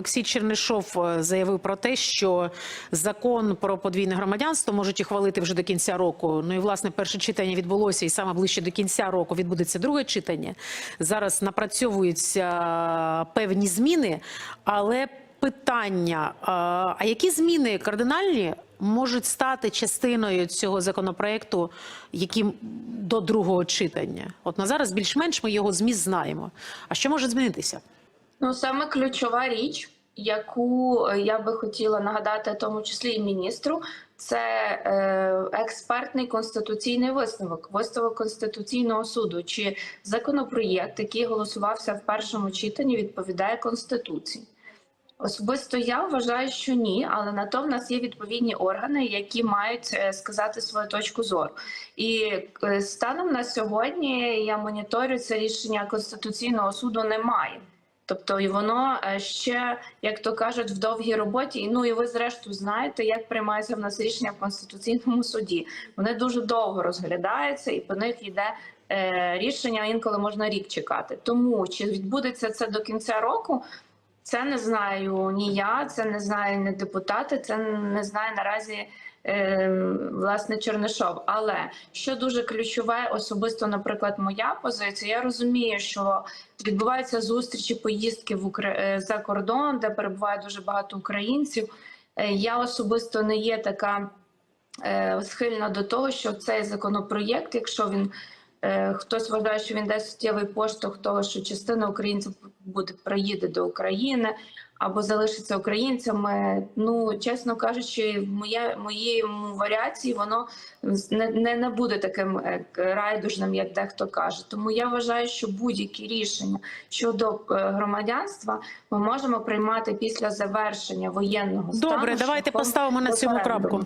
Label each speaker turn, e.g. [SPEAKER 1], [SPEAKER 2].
[SPEAKER 1] Олексій Чернишов е, заявив про те, що закон про подвійне громадянство можуть ухвалити вже до кінця року. Ну і власне перше читання відбулося, і саме ближче до кінця року відбудеться друге читання. Зараз напрацьовуються певні зміни, але питання: а а які зміни кардинальні можуть стати частиною цього законопроекту, яким до другого читання? От на зараз більш-менш ми його зміст знаємо. А що може змінитися?
[SPEAKER 2] Ну саме ключова річ, яку е, я би хотіла нагадати, тому числі і міністру, це е, експертний конституційний висновок, висновок конституційного суду. Чи законопроєкт, який голосувався в першому читанні, відповідає конституції? Особисто я вважаю, що ні, але на то в нас є відповідні органи, які мають е, сказати свою точку зору. І станом на сьогодні я моніторю це рішення конституційного суду немає. Тобто, і воно е, ще, як то кажуть, в довгій роботі. Ну і ви зрештою знаєте, як приймається в нас рішення в конституційному суді. Вони дуже довго розглядаються, і по них йде е, рішення. Інколи можна рік чекати. Тому чи відбудеться це до кінця року? Це не знаю ні я, це не знає ні депутати, це не знає наразі власне Чернишов. Але що дуже ключове, особисто, наприклад, моя позиція, я розумію, що відбуваються зустрічі, поїздки в Укра... е, за кордон, де перебуває дуже багато українців. Е, Я особисто не є така е, схильна до того, що цей законопроєкт, якщо він хтось вважає, що він дасть суттєвий поштовх того, що частина українців буде приїде до України або залишиться українцями. Ну чесно кажучи, в моє моєму варіації воно не, не, не буде таким е, райдужним, як дехто каже. Тому я вважаю, що будь-які рішення щодо е, громадянства ми можемо приймати після завершення воєнного стану.
[SPEAKER 1] Добре, давайте поставимо на цьому крапку.